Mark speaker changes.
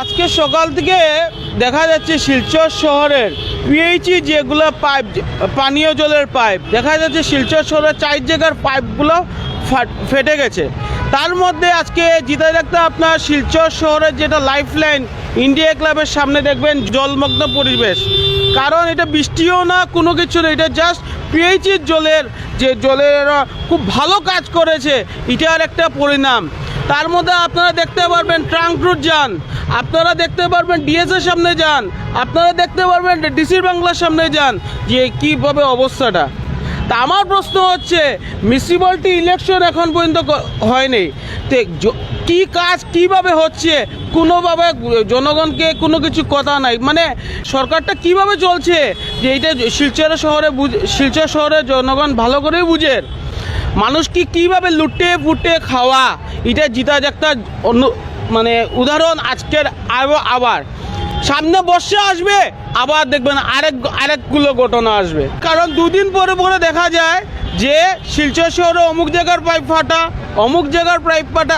Speaker 1: আজকে সকাল থেকে দেখা যাচ্ছে শিলচর শহরের পিএইচি যেগুলো পাইপ পানীয় জলের পাইপ দেখা যাচ্ছে শিলচর শহরের চার জায়গার পাইপগুলো ফাট- গেছে। তার মধ্যে আজকে জিতে দেখতে আপনার শিলচর শহরের যেটা লাইফ লাইন ইন্ডিয়া ক্লাবের সামনে দেখবেন জলমগ্ন পরিবেশ। কারণ এটা বৃষ্টিও না, কোনো কিছু না, এটা জাস্ট পিএইচির জলের, যে জলের খুব ভালো কাজ করেছে, এটার একটা পরিণাম। তার মধ্যে আপনারা দেখতে পারবেন ট্রাঙ্ক রুট যান, আপনারা দেখতে পারবেন ডিএসের সামনে যান, আপনারা দেখতে পারবেন ডিসির বাংলার সামনে যান, যে কীভাবে অবস্থাটা। তা আমার প্রশ্ন হচ্ছে মিউনিসিপ্যালিটি ইলেকশন এখন পর্যন্ত হয়নি। তো কি কাজ কীভাবে হচ্ছে? কোনোভাবে জনগণকে কোনো কিছু কথা নাই। মানে সরকারটা কীভাবে চলছে? যে এইটা শিলচর শহরে শিলচর শহরে জনগণ ভালো করেই বুঝে মানুষ কি কীভাবে লুটে ফুটে খাওয়া? এটা জিতা একটা অন্য মানে উদাহরণ আজকের আরও আবার। সামনে বর্ষা আসবে, আবার দেখবেন আরেক, আরেকগুলো ঘটনা আসবে। কারণ দুদিন পরে পরে দেখা যায় যে শিলচর শহরে অমুক জায়গার পাইপ ফাটা, অমুক জায়গার পাইপ ফাটা।